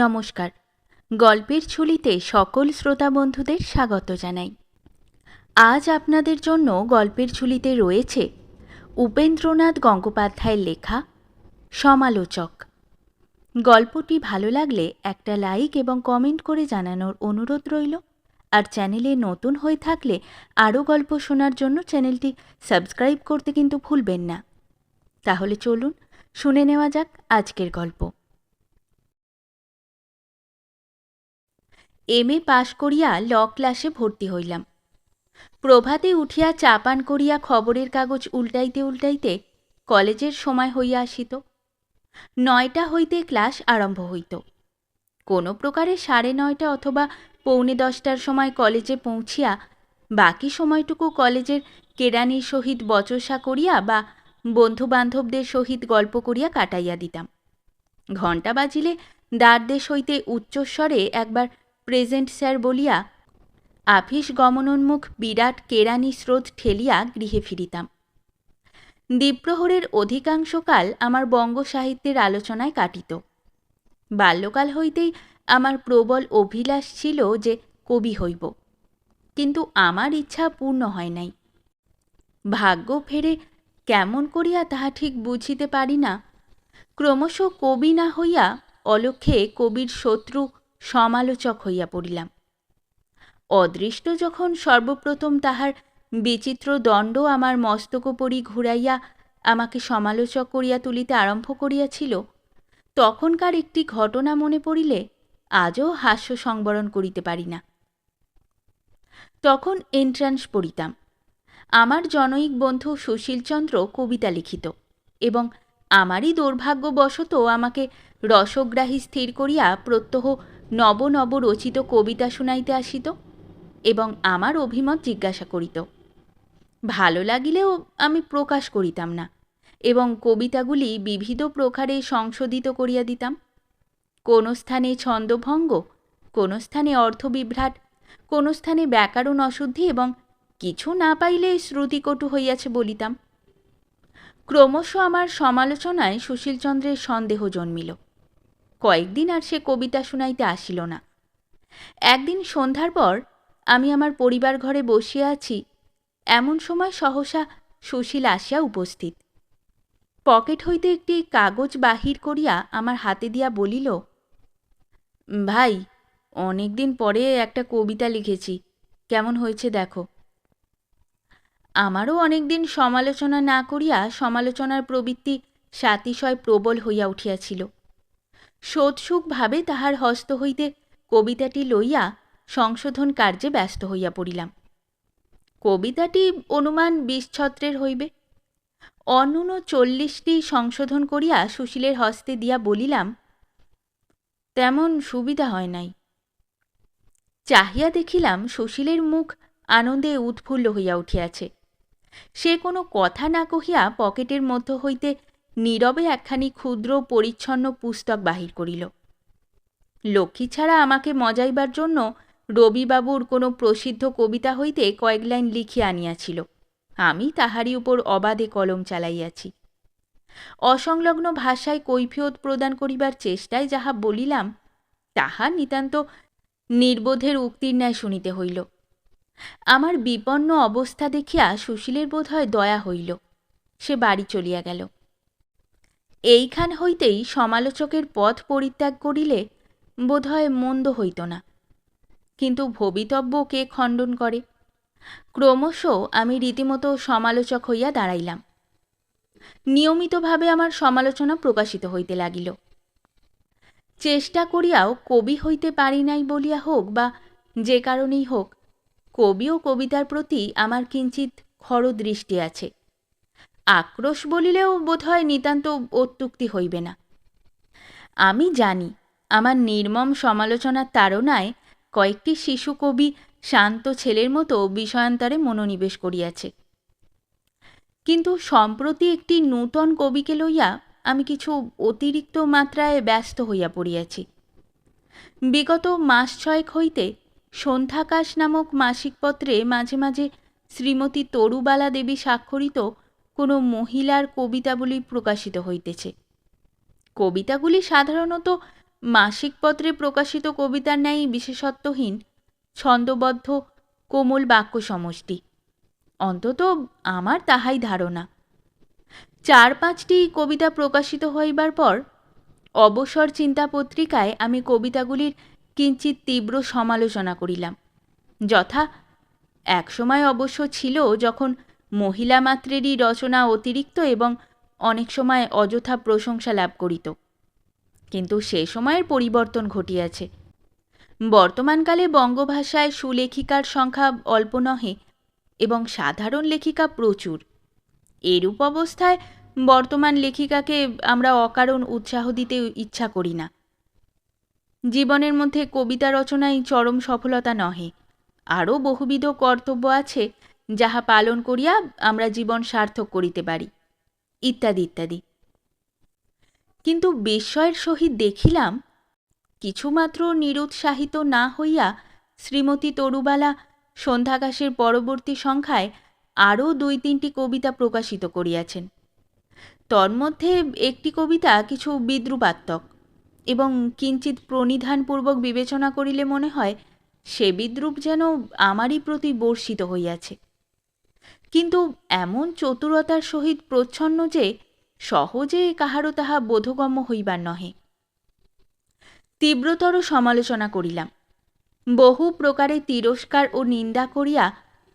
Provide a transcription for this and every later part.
নমস্কার। গল্পের ঝুলিতে সকল শ্রোতা বন্ধুদের স্বাগত জানাই। আজ আপনাদের জন্য গল্পের ঝুলিতে রয়েছে উপেন্দ্রনাথ গঙ্গোপাধ্যায়ের লেখা সমালোচক। গল্পটি ভালো লাগলে একটা লাইক এবং কমেন্ট করে জানানোর অনুরোধ রইল। আর চ্যানেলে নতুন হয়ে থাকলে আরও গল্প শোনার জন্য চ্যানেলটি সাবস্ক্রাইব করতে কিন্তু ভুলবেন না। তাহলে চলুন শুনে নেওয়া যাক আজকের গল্প। এম এ পাশ করিয়া ল ক্লাসে ভর্তি হইলাম। প্রভাতে উঠিয়া চাপান করিয়া খবরের কাগজ উল্টাইতে উল্টাইতে কলেজের সময় হইয়া আসিত। নয়টা হইতে ক্লাস আরম্ভ হইত। কোনো প্রকারে সাড়ে নয়টা অথবা পৌনে দশটার সময় কলেজে পৌঁছিয়া বাকি সময়টুকু কলেজের কেরানির সহিত বচসা করিয়া বা বন্ধুবান্ধবদের সহিত গল্প করিয়া কাটাইয়া দিতাম। ঘণ্টা বাজিলে দ্বারদেশ হইতে উচ্চস্বরে একবার প্রেজেন্ট স্যার বলিয়া, আফিস গমনোন্মুখ বিরাট কেরানি স্রোত ঠেলিয়া গৃহে ফিরিতাম। দ্বীপ্রহরের অধিকাংশকাল আমার বঙ্গ সাহিত্যের আলোচনায় কাটিত। বাল্যকাল হইতেই আমার প্রবল অভিলাষ ছিল যে কবি হইব। কিন্তু আমার ইচ্ছা পূর্ণ হয় নাই। ভাগ্য ফেরে কেমন করিয়া তাহা ঠিক বুঝিতে পারি না। ক্রমশ কবি না হইয়া অলক্ষে কবির শত্রু সমালোচক হইয়া পড়িলাম। অদৃষ্ট যখন সর্বপ্রথম তাহার বিচিত্র দণ্ড আমার মস্তক মস্তকোপরি ঘুরাইয়া আমাকে সমালোচক করিয়া তুলিতে আরম্ভ করিয়াছিল, তখনকার একটি ঘটনা মনে পড়িলে আজও হাস্য সংবরণ করিতে পারি না। তখন এন্ট্রান্স পড়িতাম। আমার জনৈক বন্ধু সুশীলচন্দ্র কবিতা লিখিত এবং আমারই দুর্ভাগ্যবশত আমাকে রসগ্রাহী স্থির করিয়া প্রত্যহ নব নব রচিত কবিতা শুনাইতে আসিত এবং আমার অভিমত জিজ্ঞাসা করিত, ভালো লাগিলেও আমি প্রকাশ করিতাম না এবং কবিতাগুলি বিবিধ প্রকারে সংশোধিত করিয়া দিতাম। কোন স্থানে ছন্দভঙ্গ, কোন স্থানে অর্থবিভ্রাট, কোন স্থানে ব্যাকরণ অশুদ্ধি এবং কিছু না পাইলে শ্রুতিকটু হইয়াছে বলিতাম। ক্রমশ আমার সমালোচনায় সুশীলচন্দ্রের সন্দেহ জন্মিল। কয়েকদিন আর সে কবিতা শুনাইতে আসিল না। একদিন সন্ধ্যার পর আমি আমার পরিবার ঘরে বসিয়া আছি, এমন সময় সহসা সুশীল আসিয়া উপস্থিত। পকেট হইতে একটি কাগজ বাহির করিয়া আমার হাতে দিয়া বলিল, ভাই অনেক দিন পরে একটা কবিতা লিখেছি, কেমন হয়েছে দেখো। আমারও অনেকদিন সমালোচনা না করিয়া সমালোচনার প্রবৃত্তি সাতিশয় প্রবল হইয়া উঠিয়াছিল। সোৎসুকভাবে তাহার হস্ত হইতে কবিতাটি লইয়া সংশোধন কার্যে ব্যস্ত হইয়া পড়িলাম। কবিতাটি অনুমান বিশ ছত্রের হইবে। অন্যূন চল্লিশটি সংশোধন করিয়া সুশীলের হস্তে দিয়া বলিলাম, তেমন সুবিধা হয় নাই। চাহিয়া দেখিলাম সুশীলের মুখ আনন্দে উৎফুল্ল হইয়া উঠিয়াছে। সে কোনো কথা না কহিয়া পকেটের মধ্য হইতে নীরবে একখানি ক্ষুদ্র, পরিচ্ছন্ন পুস্তক বাহির করিল। লক্ষ্মী ছাড়া আমাকে মজাইবার জন্য রবিবাবুর কোনো প্রসিদ্ধ কবিতা হইতে কয়েক লাইন লিখিয়া আনিয়াছিল। আমি তাহারই উপর অবাধে কলম চালাইয়াছি। অসংলগ্ন ভাষায় কৈফিয়ত প্রদান করিবার চেষ্টায় যাহা বলিলাম, তাহা নিতান্ত নির্বোধের উক্তির ন্যায় শুনিতে হইল। আমার বিপন্ন অবস্থা দেখিয়া সুশীলের বোধ হয় দয়া হইল। সে বাড়ি চলিয়া গেল। এইখান হইতেই সমালোচকের পথ পরিত্যাগ করিলে বোধহয় মন্দ হইত না। কিন্তু ভবিতব্য কে খণ্ডন করে? ক্রমশ আমি রীতিমতো সমালোচক হইয়া দাঁড়াইলাম। নিয়মিতভাবে আমার সমালোচনা প্রকাশিত হইতে লাগিল। চেষ্টা করিয়াও কবি হইতে পারি নাই বলিয়া হোক বা যে কারণেই হোক, কবি ও কবিতার প্রতি আমার কিঞ্চিত খর দৃষ্টি আছে। আক্রোশ বলিলেও বোধহয় নিতান্ত অত্যুক্তি হইবে না। আমি জানি, আমার নির্মম সমালোচনার তাড়নায় কয়েকটি শিশু কবি শান্ত ছেলের মতো বিষয়ান্তরে মনোনিবেশ করিয়াছে। কিন্তু সম্প্রতি একটি নূতন কবিকে লইয়া আমি কিছু অতিরিক্ত মাত্রায় ব্যস্ত হইয়া পড়িয়াছি। বিগত মাস ছয়েক হইতে সন্ধ্যাকাশ নামক মাসিকপত্রে মাঝে মাঝে শ্রীমতী তরুবালা দেবী স্বাক্ষরিত কোনো মহিলার কবিতাগুলি প্রকাশিত হইতেছে। কবিতাগুলি সাধারণত মাসিকপত্রে প্রকাশিত কবিতার ন্যায় বিশেষত্বহীন, ছন্দবদ্ধ, কোমল বাক্য সমষ্টি অন্তত আমার তাহাই ধারণা। চার পাঁচটি কবিতা প্রকাশিত হইবার পর অবসর চিন্তা পত্রিকায় আমি কবিতাগুলির কিঞ্চিত তীব্র সমালোচনা করিলাম। যথা একসময় অবশ্য ছিল যখন মহিলা মাত্রেরই রচনা অতিরিক্ত এবং অনেক সময় অযথা প্রশংসা লাভ করিত। কিন্তু সে সময়ের পরিবর্তন ঘটিয়াছে। বর্তমানকালে বঙ্গভাষায় সুলেখিকার সংখ্যা অল্প নহে এবং সাধারণ লেখিকা প্রচুর। এরূপ অবস্থায় বর্তমান লেখিকাকে আমরা অকারণ উৎসাহ দিতে ইচ্ছা করি না। জীবনের মধ্যে কবিতা রচনাই চরম সফলতা নহে। আরও বহুবিধ কর্তব্য আছে যাহা পালন করিয়া আমরা জীবন সার্থক করিতে পারি। ইত্যাদি ইত্যাদি। কিন্তু বিস্ময়ের সহিত দেখিলাম, কিছুমাত্র নিরুৎসাহিত না হইয়া শ্রীমতী তরুবালা সন্ধ্যাকাশের পরবর্তী সংখ্যায় আরও দুই তিনটি কবিতা প্রকাশিত করিয়াছেন। তন্মধ্যে একটি কবিতা কিছু বিদ্রুপাত্মক এবং কিঞ্চিত প্রণিধানপূর্বক বিবেচনা করিলে মনে হয়, সে বিদ্রুপ যেন আমারই প্রতি বর্ষিত হইয়াছে। কিন্তু এমন চতুরতার সহিত প্রচ্ছন্ন যে সহজে কাহারও তাহা বোধগম্য হইবার নহে। তীব্রতর সমালোচনা করিলাম। বহু প্রকারে তিরস্কার ও নিন্দা করিয়া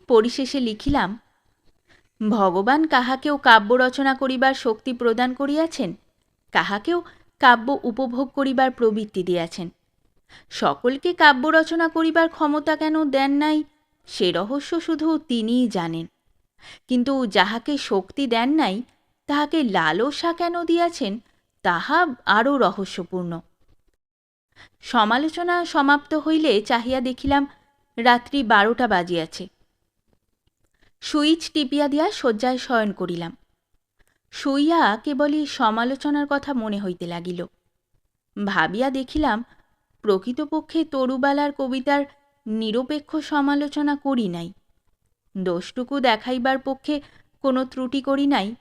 পরিশেষে লিখিলাম, ভগবান কাহাকেও কাব্য রচনা করিবার শক্তি প্রদান করিয়াছেন, কাহাকেও কাব্য উপভোগ করিবার প্রবৃত্তি দিয়াছেন। সকলকে কাব্য রচনা করিবার ক্ষমতা কেন দেন নাই, সে রহস্য শুধু তিনিই জানেন। কিন্তু যাহাকে শক্তি দেন নাই, তাহাকে লালসা কেন দিয়াছেন, তাহা আরও রহস্যপূর্ণ। সমালোচনা সমাপ্ত হইলে চাহিয়া দেখিলাম, রাত্রি বারোটা বাজিয়াছে। সুইচ টিপিয়া দিয়া শয্যায় শয়ন করিলাম। শুইয়া কেবলই সমালোচনার কথা মনে হইতে লাগিল। ভাবিয়া দেখিলাম, প্রকৃতপক্ষে তরুবালার কবিতার নিরপেক্ষ সমালোচনা করি নাই। দোষটুকু দেখাইবার পক্ষে কোনো ত্রুটি করি নাই।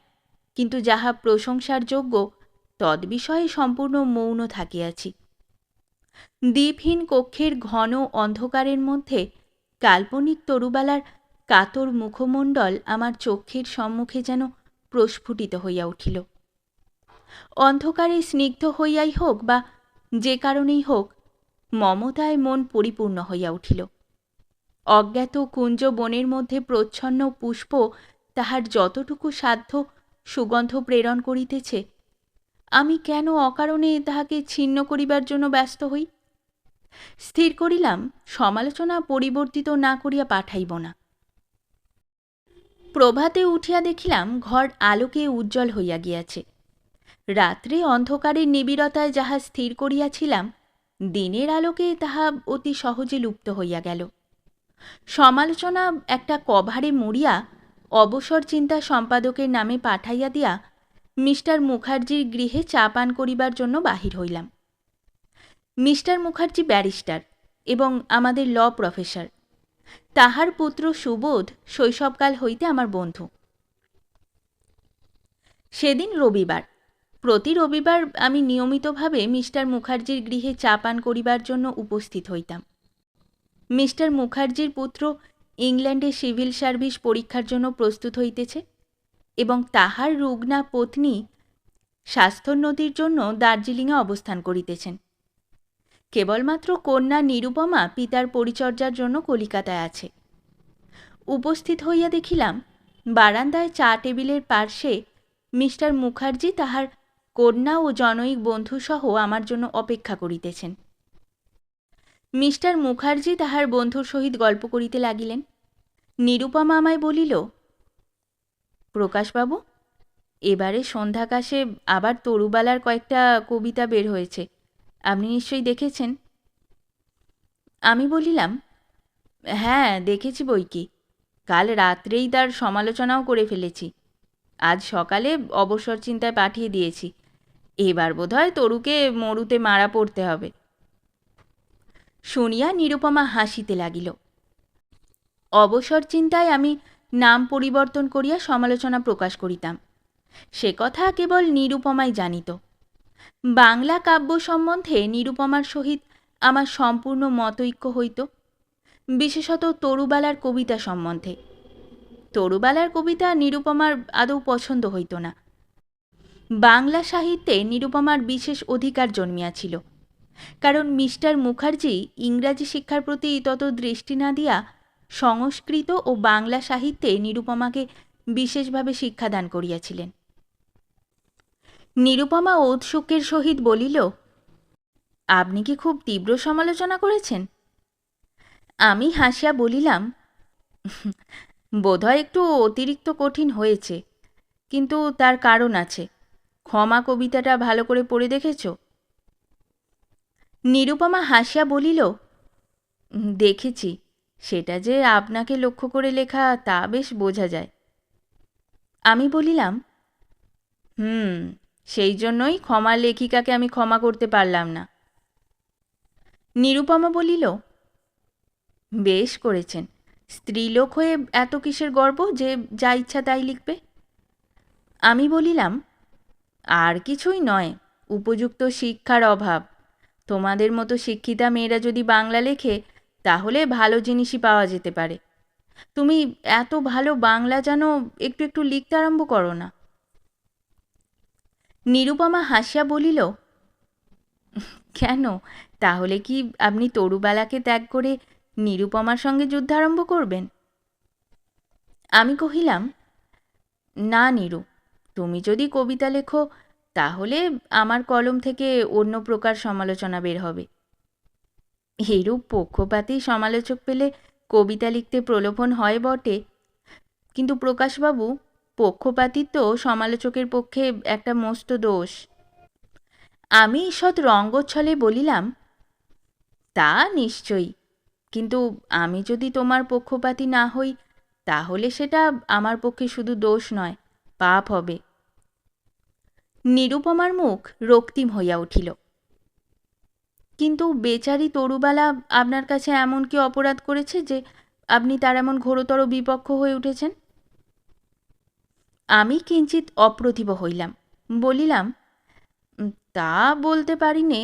কিন্তু যাহা প্রশংসার যোগ্য তদ্বিষয়ে সম্পূর্ণ মৌন থাকিয়াছি। দ্বীপহীন কক্ষের ঘন অন্ধকারের মধ্যে কাল্পনিক তরুবালার কাতর মুখমণ্ডল আমার চক্ষের সম্মুখে যেন প্রস্ফুটিত হইয়া উঠিল। অন্ধকারে স্নিগ্ধ হইয়াই হোক বা যে কারণেই হোক, মমতায় মন পরিপূর্ণ হইয়া উঠিল। অজ্ঞাত কুঞ্জ বনের মধ্যে প্রচ্ছন্ন পুষ্প তাহার যতটুকু সাধ্য সুগন্ধ প্রেরণ করিতেছে। আমি কেন অকারণে তাহাকে ছিন্ন করিবার জন্য ব্যস্ত হই? স্থির করিলাম, সমালোচনা পরিবর্তিত না করিয়া পাঠাইব না। প্রভাতে উঠিয়া দেখিলাম ঘর আলোকে উজ্জ্বল হইয়া গিয়াছে। রাত্রে অন্ধকারের নিবিড়তায় যাহা স্থির করিয়াছিলাম, দিনের আলোকে তাহা অতি সহজে লুপ্ত হইয়া গেল। সমালোচনা একটা কভারে মুড়িয়া অবসর চিন্তা সম্পাদকের নামে পাঠাইয়া দিয়া মিস্টার মুখার্জির গৃহে চা পান করিবার জন্য বাহির হইলাম। মিস্টার মুখার্জি ব্যারিস্টার এবং আমাদের ল প্রফেসর। তাহার পুত্র সুবোধ শৈশবকাল হইতে আমার বন্ধু। সেদিন রবিবার, প্রতি রবিবার আমি নিয়মিতভাবে মিস্টার মুখার্জির গৃহে চা পান করিবার জন্য উপস্থিত হইতাম। মিস্টার মুখার্জির পুত্র ইংল্যান্ডে সিভিল সার্ভিস পরীক্ষার জন্য প্রস্তুত হইতেছে এবং তাহার রুগ্না পত্নী স্বাস্থ্যোন্নতির জন্য দার্জিলিংয়ে অবস্থান করিতেছেন। কেবলমাত্র কন্যা নিরুপমা পিতার পরিচর্যার জন্য কলিকাতায় আছে। উপস্থিত হইয়া দেখিলাম, বারান্দায় চা টেবিলের পার্শ্বে মিস্টার মুখার্জি তাহার কন্যা ও জনৈক বন্ধুসহ আমার জন্য অপেক্ষা করিতেছেন। মিস্টার মুখার্জি তাহার বন্ধুর সহিত গল্প করিতে লাগিলেন। নিরুপমা আমায় বলিল, প্রকাশবাবু, এবারে সন্ধ্যাকাশে আবার তরুবালার কয়েকটা কবিতা বের হয়েছে। আপনি নিশ্চয়ই দেখেছেন? আমি বলিলাম হ্যাঁ দেখেছি বই কি। কাল রাত্রেই তার সমালোচনাও করে ফেলেছি। আজ সকালে অবসর চিন্তায় পাঠিয়ে দিয়েছি। এবার বোধহয় তরুকে মরুতে মারা পড়তে হবে। শুনিয়া নিরুপমা হাসিতে লাগিল। অবসর চিন্তায় আমি নাম পরিবর্তন করিয়া সমালোচনা প্রকাশ করিতাম। সে কথা কেবল নিরুপমাই জানিত। বাংলা কাব্য সম্বন্ধে নিরুপমার সহিত আমার সম্পূর্ণ মতৈক্য হইত, বিশেষত তরুবালার কবিতা সম্বন্ধে। তরুবালার কবিতা নিরুপমার আদৌ পছন্দ হইত না। বাংলা সাহিত্যে নিরুপমার বিশেষ অধিকার জন্মিয়াছিল। কারণ মিস্টার মুখার্জি ইংরাজি শিক্ষার প্রতি তত দৃষ্টি না দিয়া সংস্কৃত ও বাংলা সাহিত্যে নিরুপমাকে বিশেষভাবে শিক্ষাদান করিয়াছিলেন। নিরুপমা ঔৎসুক্যের সহিত বলিল, আপনি কি খুব তীব্র সমালোচনা করেছেন? আমি হাসিয়া বলিলাম, বোধহয় একটু অতিরিক্ত কঠিন হয়েছে, কিন্তু তার কারণ আছে। ক্ষমা কবিতাটা ভালো করে পড়ে দেখেছ? নিরুপমা হাসিয়া বলিল দেখেছি। সেটা যে আপনাকে লক্ষ্য করে লেখা, তা বেশ বোঝা যায়। আমি বলিলাম, হুম, সেই জন্যই ক্ষমা লেখিকাকে আমি ক্ষমা করতে পারলাম না। নিরুপমা বলিল, বেশ করেছেন। স্ত্রীলোক হয়ে এত কিসের গর্ব যে যা ইচ্ছা তাই লিখবে? আমি বলিলাম, আর কিছুই নয়। উপযুক্ত শিক্ষার অভাব। তোমাদের মতো শিক্ষিতা মেয়েরা যদি বাংলা লেখে, তাহলে ভালো জিনিসই পাওয়া যেতে পারে। তুমি এত ভালো বাংলা জানো, একটু একটু লিখতে আরম্ভ করো না। নিরুপমা হাসিয়া বলিল, কেন? তাহলে কি আপনি তরুবালাকে ত্যাগ করে নিরুপমার সঙ্গে যুদ্ধ আরম্ভ করবেন? আমি কহিলাম, না নিরু, তুমি যদি কবিতা লেখো তাহলে আমার কলম থেকে অন্য প্রকার সমালোচনা বের হবে। এরূপ পক্ষপাতী সমালোচক পেলে কবিতা লিখতে প্রলোভন হয় বটে। কিন্তু প্রকাশবাবু, পক্ষপাতিত্ব সমালোচকের পক্ষে একটা মস্ত দোষ। আমি ঈষৎ রঙ্গচ্ছলে বলিলাম, তা নিশ্চয়ই। কিন্তু আমি যদি তোমার পক্ষপাতী না হই, তাহলে সেটা আমার পক্ষে শুধু দোষ নয়, পাপ হবে। নিরুপমার মুখ রক্তিম হইয়া উঠিল। কিন্তু বেচারি তরুবালা আপনার কাছে এমন কি অপরাধ করেছে যে আপনি তার এমন ঘোরতর বিপক্ষ হয়ে উঠেছেন? আমি কিঞ্চিত অপ্রতিভ হইলাম, বলিলাম তা বলতে পারি নে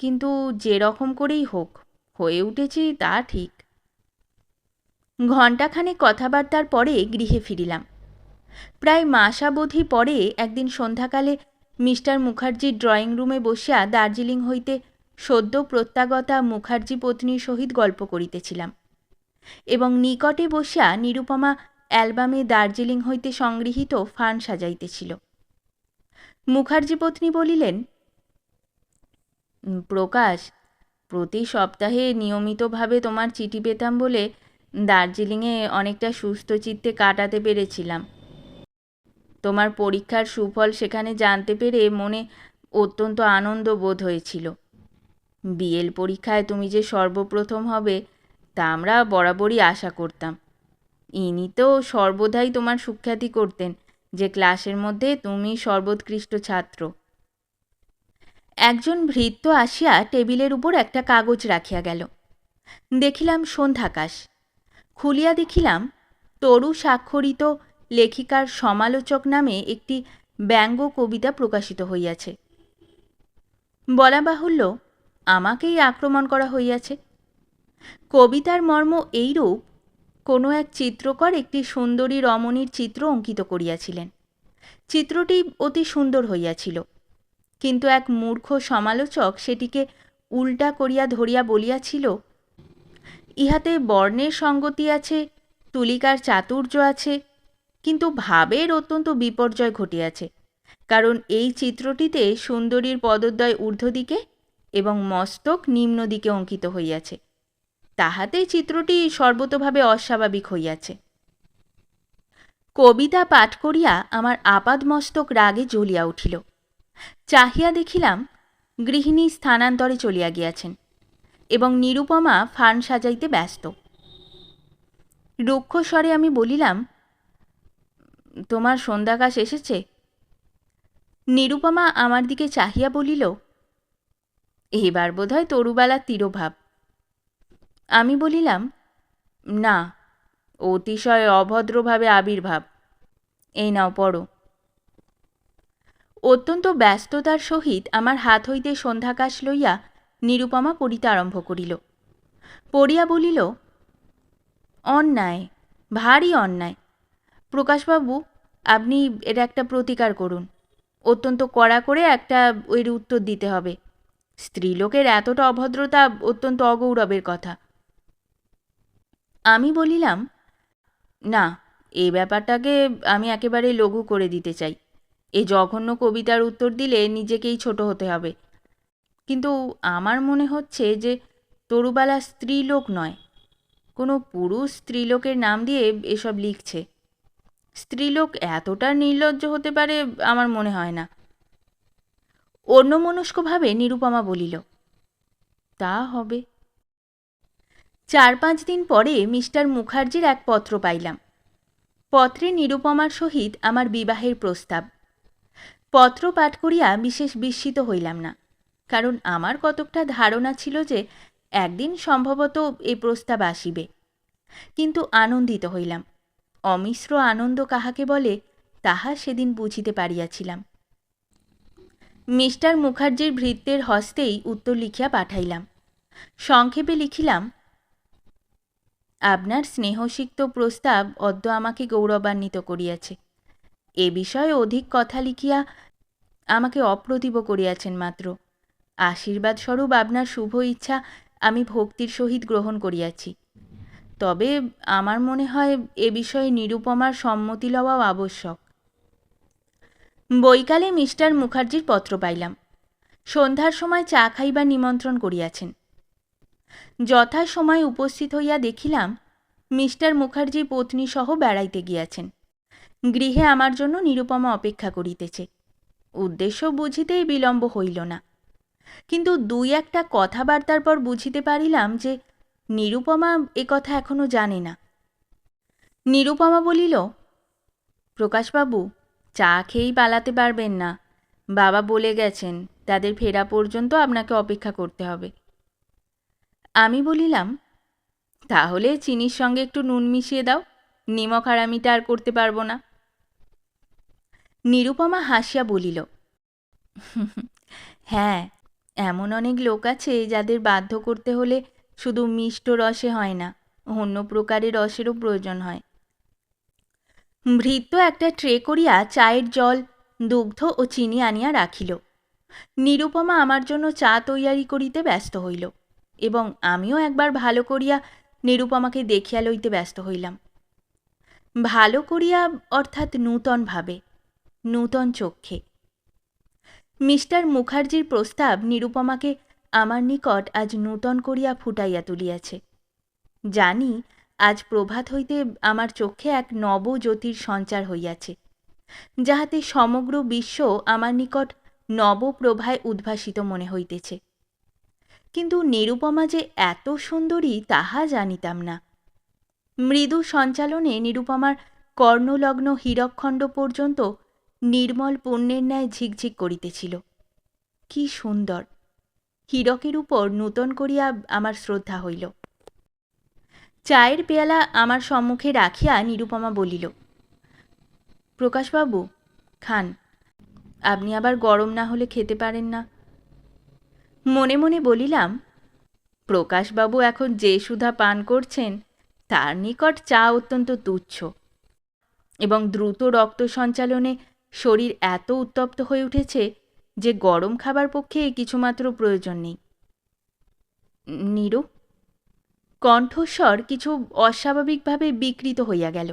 কিন্তু যে রকম করেই হোক, হয়ে উঠেছি তা ঠিক। ঘণ্টাখানেক কথাবার্তার পরে গৃহে ফিরিলাম। প্রায় মাসাবধি পরে একদিন সন্ধ্যাকালে মিস্টার মুখার্জির ড্রয়িং রুমে বসিয়া দার্জিলিং হইতে সদ্য প্রত্যাগতা মুখার্জি পত্নীর সহিত গল্প করিতেছিলাম এবং নিকটে বসিয়া নিরুপমা অ্যালবামে দার্জিলিং হইতে সংগৃহীত ফান সাজাইতেছিল। মুখার্জি পত্নী বলিলেন প্রকাশ, প্রতি সপ্তাহে নিয়মিতভাবে তোমার চিঠি পেতাম বলে দার্জিলিংয়ে অনেকটা সুস্থ চিত্তে কাটাতে পেরেছিলাম। তোমার পরীক্ষার সুফল সেখানে জানতে পেরে মনে অত্যন্ত আনন্দ বোধ হয়েছিল। বিএল পরীক্ষায় তুমি যে সর্বপ্রথম হবে, তা আমরা বরাবরই আশা করতাম। ইনি তো সর্বদাই তোমার সুখ্যাতি করতেন, যে ক্লাসের মধ্যে তুমি সর্বোৎকৃষ্ট ছাত্র। একজন ভৃত্য আসিয়া টেবিলের উপর একটা কাগজ রাখিয়া গেল। দেখিলাম সন্ধ্যাকাশ। খুলিয়া দেখিলাম তরু স্বাক্ষরিত লেখিকার সমালোচক নামে একটি ব্যঙ্গ কবিতা প্রকাশিত হইয়াছে। বলা বাহুল্য, আমাকেই আক্রমণ করা হইয়াছে। কবিতার মর্ম এইরূপ, কোনো এক চিত্রকর একটি সুন্দরী রমণীর চিত্র অঙ্কিত করিয়াছিলেন। চিত্রটি অতি সুন্দর হইয়াছিল, কিন্তু এক মূর্খ সমালোচক সেটিকে উল্টা করিয়া ধরিয়া বলিয়াছিল, ইহাতে বর্ণের সঙ্গতি আছে, তুলিকার চাতুর্য আছে কিন্তু ভাবের অত্যন্ত বিপর্যয় ঘটিয়াছে। কারণ এই চিত্রটিতে সুন্দরীর পদদ্বয় ঊর্ধ্ব দিকে এবং মস্তক নিম্ন দিকে অঙ্কিত হইয়াছে। তাহাতে চিত্রটি সর্বতোভাবে অস্বাভাবিক হইয়াছে। কবিতা পাঠ করিয়া আমার আপাদমস্তক রাগে জ্বলিয়া উঠিল। চাহিয়া দেখিলাম গৃহিণী স্থানান্তরে চলিয়া গিয়াছেন এবং নিরুপমা ফান সাজাইতে ব্যস্ত। রুক্ষ স্বরে আমি বলিলাম তোমার সন্ধ্যাকাশ এসেছে? নিরুপমা আমার দিকে চাহিয়া বলিল এবার বোধহয় তরুবেলার তিরোভাব। আমি বলিলাম, না, অতিশয় অভদ্রভাবে আবির্ভাব। এই নাও, পড়ো। অত্যন্ত ব্যস্ততার সহিত আমার হাত হইতে সন্ধ্যাকাশ লইয়া নিরুপমা পড়িতে আরম্ভ করিল। পড়িয়া বলিল, অন্যায়, ভারী অন্যায়। প্রকাশবাবু, আপনি এটা একটা প্রতিকার করুন। অত্যন্ত কড়া করে একটা এর উত্তর দিতে হবে। স্ত্রীলোকের এতটা অভদ্রতা অত্যন্ত অগৌরবের কথা। আমি বলিলাম, না এই ব্যাপারটাকে আমি একেবারে লঘু করে দিতে চাই। এই জঘন্য কবিতার উত্তর দিলে নিজেকেই ছোট হতে হবে। কিন্তু আমার মনে হচ্ছে যে তরুবালা স্ত্রীলোক নয়। কোনো পুরুষ স্ত্রীলোকের নাম দিয়ে এসব লিখছে। স্ত্রীলোক এতটা নির্লজ্জ হতে পারে আমার মনে হয় না। অন্যমনস্কভাবে নিরুপমা বলিল, তা হবে। চার পাঁচ দিন পরে মিস্টার মুখার্জির এক পত্র পাইলাম। পত্রে নিরুপমার সহিত আমার বিবাহের প্রস্তাব। পত্র পাঠ করিয়া বিশেষ বিস্মিত হইলাম না, কারণ আমার কতকটা ধারণা ছিল যে একদিন সম্ভবত এই প্রস্তাব আসিবে। কিন্তু আনন্দিত হইলাম। অমিশ্র আনন্দ কাহাকে বলে, তাহা সেদিন বুঝিতে পারিয়াছিলাম। মিস্টার মুখার্জির ভৃত্যের হস্তেই উত্তর লিখিয়া পাঠাইলাম। সংক্ষেপে লিখিলাম, আপনার স্নেহসিক্ত প্রস্তাব অদ্য আমাকে গৌরবান্বিত করিয়াছে। এ বিষয়ে অধিক কথা লিখিয়া আমাকে অপ্রতিভ করিয়াছেন মাত্র। আশীর্বাদ স্বরূপ আপনার শুভ ইচ্ছা আমি ভক্তির সহিত গ্রহণ করিয়াছি। তবে আমার মনে হয় এ বিষয়ে নিরুপমার সম্মতি লওয়াও আবশ্যক। বৈকালে মিস্টার মুখার্জির পত্র পাইলাম। সন্ধ্যার সময় চা খাইবার নিমন্ত্রণ করিয়াছেন। যথা সময় উপস্থিত হইয়া দেখিলাম, মিস্টার মুখার্জি পত্নী সহ বেড়াইতে গিয়াছেন। গৃহে আমার জন্য নিরুপমা অপেক্ষা করিতেছে। উদ্দেশ্য বুঝিতেই বিলম্ব হইল না। কিন্তু দুই একটা কথাবার্তার পর বুঝিতে পারিলাম যে নিরুপমা এ কথা এখনও জানে না। নিরুপমা বলিল, প্রকাশবাবু, চা খেয়েই পালাতে পারবেন না। বাবা বলে গেছেন, তাদের ফেরা পর্যন্ত আপনাকে অপেক্ষা করতে হবে। আমি বলিলাম, তাহলে চিনির সঙ্গে একটু নুন মিশিয়ে দাও নিমক হারামিটা আর করতে পারব না। নিরুপমা হাসিয়া বলিল হ্যাঁ এমন অনেক লোক আছে যাদের বাধ্য করতে হলে শুধু মিষ্ট রসে হয় না, অন্য প্রকারের রসেরও প্রয়োজন হয়। ভৃত্য একটা ট্রে করিয়া চায়ের জল, দুগ্ধ ও চিনি আনিয়া রাখিল। নিরুপমা আমার জন্য চা তৈয়ারি করিতে ব্যস্ত হইল এবং আমিও একবার ভালো করিয়া নিরুপমাকে দেখিয়া লইতে ব্যস্ত হইলাম। ভালো করিয়া অর্থাৎ নূতনভাবে নূতন চক্ষে। মিস্টার মুখার্জির প্রস্তাব নিরুপমাকে আমার নিকট আজ নূতন করিয়া ফুটাইয়া তুলিয়াছে। জানি আজ প্রভাত হইতে আমার চক্ষে এক নব জ্যোতির সঞ্চার হইয়াছে, যাহাতে সমগ্র বিশ্ব আমার নিকট নবপ্রভায় উদ্ভাসিত মনে হইতেছে। কিন্তু নিরুপমা যে এত সুন্দরী, তাহা জানিতাম না। মৃদু সঞ্চালনে নিরুপমার কর্ণলগ্ন হীরকখণ্ড পর্যন্ত নির্মল পুণ্যের ন্যায় ঝিকঝিক করিতেছিল। কি সুন্দর! হীরকের উপর নূতন করিয়া আমার শ্রদ্ধা হইল। চায়ের পেয়ালা আমার সম্মুখে রাখিয়া নিরুপমা বলিল, প্রকাশবাবু, খান, আপনি আবার গরম না হলে খেতে পারেন না। মনে মনে বলিলাম, প্রকাশবাবু এখন যে সুধা পান করছেন, তার নিকট চা অত্যন্ত তুচ্ছ এবং দ্রুত রক্ত সঞ্চালনে শরীর এত উত্তপ্ত হয়ে উঠেছে যে গরম খাবার পক্ষে কিছুমাত্র প্রয়োজন নেই। নিরু, কণ্ঠস্বর কিছু অস্বাভাবিকভাবে বিকৃত হইয়া গেল।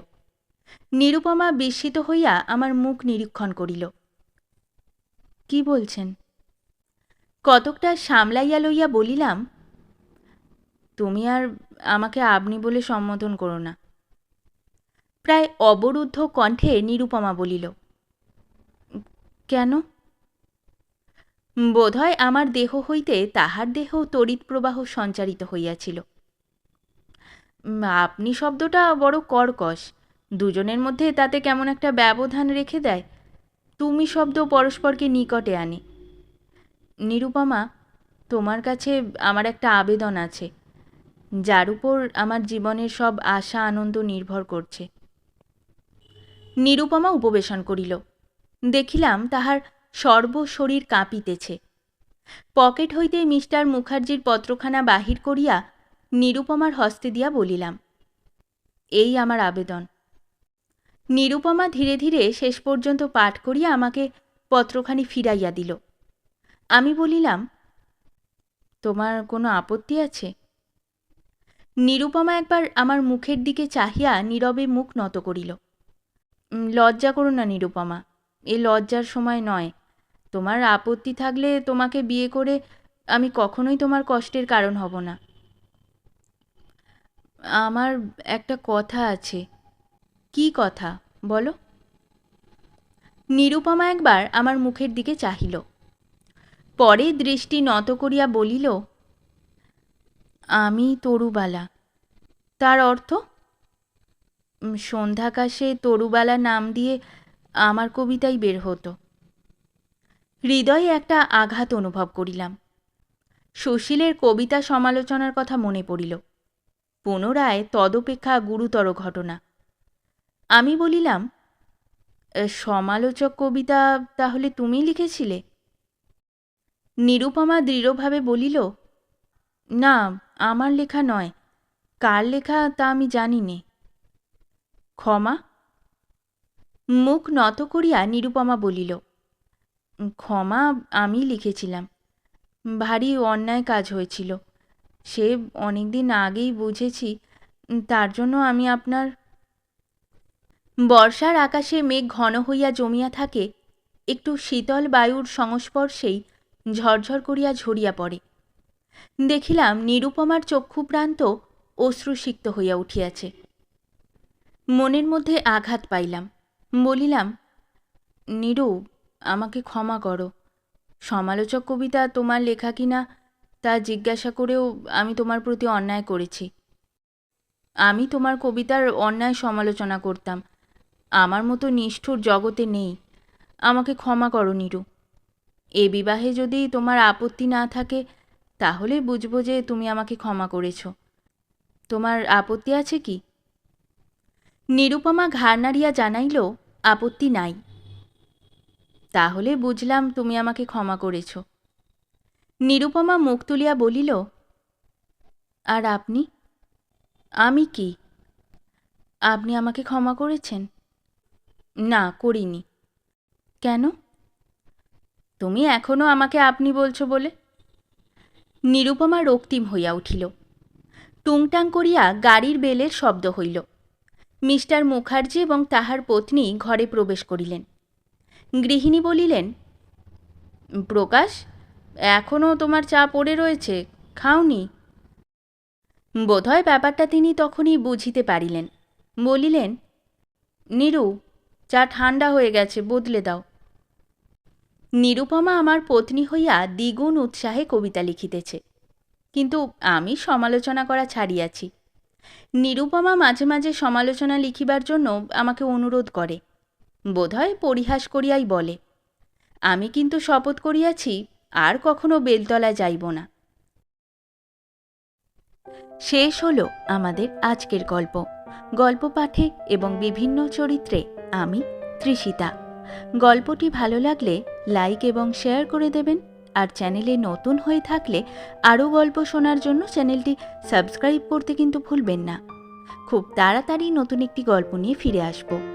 নিরুপমা বিস্মিত হইয়া আমার মুখ নিরীক্ষণ করিল। কি বলছেন? কতকটা সামলাইয়া লইয়া বলিলাম, তুমি আর আমাকে আপনি বলে সম্বোধন করো না। প্রায় অবরুদ্ধ কণ্ঠে নিরুপমা বলিল, কেন? বোধহয় আমার দেহ হইতে তাহার দেহ তড়িৎ প্রবাহ সঞ্চারিত হইয়াছিল। আপনি শব্দটা বড় কর্কশ। দুজনের মধ্যে তাতে কেমন একটা ব্যবধান রেখে দেয়। তুমি শব্দ পরস্পরকে নিকটে আনে। নিরুপমা, তোমার কাছে আমার একটা আবেদন আছে, যার উপর আমার জীবনের সব আশা আনন্দ নির্ভর করছে। নিরুপমা উপবেশন করিল। দেখিলাম তাহার সর্বশরীর কাঁপিতেছে। পকেট হইতে মিস্টার মুখার্জির পত্রখানা বাহির করিয়া নিরুপমার হস্তে দিয়া বলিলাম, এই আমার আবেদন। নিরুপমা ধীরে ধীরে শেষ পর্যন্ত পাঠ করিয়া আমাকে পত্রখানি ফিরাইয়া দিল। আমি বলিলাম, তোমার কোনো আপত্তি আছে? নিরুপমা একবার আমার মুখের দিকে চাহিয়া নীরবে মুখ নত করিল লজ্জা করো না নিরুপমা, এ লজ্জার সময় নয়। তোমার আপত্তি থাকলে তোমাকে বিয়ে করে আমি কখনোই তোমার কষ্টের কারণ হব না। আমার একটা কথা আছে। কি কথা? বলো। নিরুপমা একবার আমার মুখের দিকে চাহিল। পরে দৃষ্টি নত করিয়া বলিল, আমি তরুবালা। তার অর্থ? সন্ধ্যাকাশে তরুবালা নাম দিয়ে আমার কবিতাই বের হতো। হৃদয়ে একটা আঘাত অনুভব করিলাম। সুশীলের কবিতা সমালোচনার কথা মনে পড়িল। পুনরায় তদপেক্ষা গুরুতর ঘটনা। আমি বলিলাম সমালোচক কবিতা তাহলে তুমি লিখেছিলে? নিরুপমা দৃঢ়ভাবে বলিল, না, আমার লেখা নয়। কার লেখা তা আমি জানি নে। ক্ষমা? মুখ নত করিয়া নিরুপমা বলিল ক্ষমা আমি লিখেছিলাম। ভারী অন্যায় কাজ হয়েছিল। সে অনেক দিন আগেই বুঝেছি, তার জন্য আমি আপনার বর্ষার আকাশে মেঘ ঘন হইয়া জমিয়া থাকে, একটু শীতল বায়ুর সংস্পর্শেই ঝরঝর করিয়া ঝরিয়া পড়ে। দেখিলাম নিরুপমার চক্ষুপ্রান্ত অশ্রুসিক্ত হইয়া উঠিয়াছে। মনের মধ্যে আঘাত পাইলাম। বলিলাম, নিরু আমাকে ক্ষমা করো। সমালোচক কবিতা তোমার লেখা কিনা তা জিজ্ঞাসা করেও আমি তোমার প্রতি অন্যায় করেছি। আমি তোমার কবিতার অন্যায় সমালোচনা করতাম। আমার মতো নিষ্ঠুর জগতে নেই। আমাকে ক্ষমা করো, নিরু। এ বিবাহে যদি তোমার আপত্তি না থাকে, তাহলে বুঝব যে তুমি আমাকে ক্ষমা করেছ। তোমার আপত্তি আছে কি? নিরুপমা ঘাড় নাড়িয়া জানাইল, আপত্তি নাই। তাহলে বুঝলাম তুমি আমাকে ক্ষমা করেছ। নিরুপমা মুখ তুলিয়া বলিল, আর আপনি? আমি কি? আপনি আমাকে ক্ষমা করেছেন? না, করিনি। কেন? তুমি এখনও আমাকে আপনি বলছো বলে? নিরুপমা রক্তিম হইয়া উঠিল। টুংটাং করিয়া গাড়ির বেলের শব্দ হইল। মিস্টার মুখার্জি এবং তাহার পত্নী ঘরে প্রবেশ করিলেন। গৃহিণী বলিলেন, প্রকাশ এখনও তোমার চা পড়ে রয়েছে, খাওনি? বোধহয় ব্যাপারটা তিনি তখনই বুঝিতে পারিলেন। বলিলেন, নিরু, চা ঠান্ডা হয়ে গেছে, বদলে দাও। নিরুপমা আমার পত্নী হইয়া দ্বিগুণ উৎসাহে কবিতা লিখিতেছে, কিন্তু আমি সমালোচনা করা ছাড়িয়াছি। নিরুপমা মাঝে মাঝে সমালোচনা লিখিবার জন্য আমাকে অনুরোধ করে। বোধহয় পরিহাস করিয়াই বলে। আমি কিন্তু শপথ করিয়াছি, আর কখনো বেলতলায় যাইব না। শেষ হলো আমাদের আজকের গল্প। গল্প পাঠে এবং বিভিন্ন চরিত্রে আমি তৃষিতা গল্পটি ভালো লাগলে লাইক এবং শেয়ার করে দেবেন, আর চ্যানেলে নতুন হয়ে থাকলে আরও গল্প শোনার জন্য চ্যানেলটি সাবস্ক্রাইব করতে কিন্তু ভুলবেন না। খুব তাড়াতাড়ি নতুন একটি গল্প নিয়ে ফিরে আসব।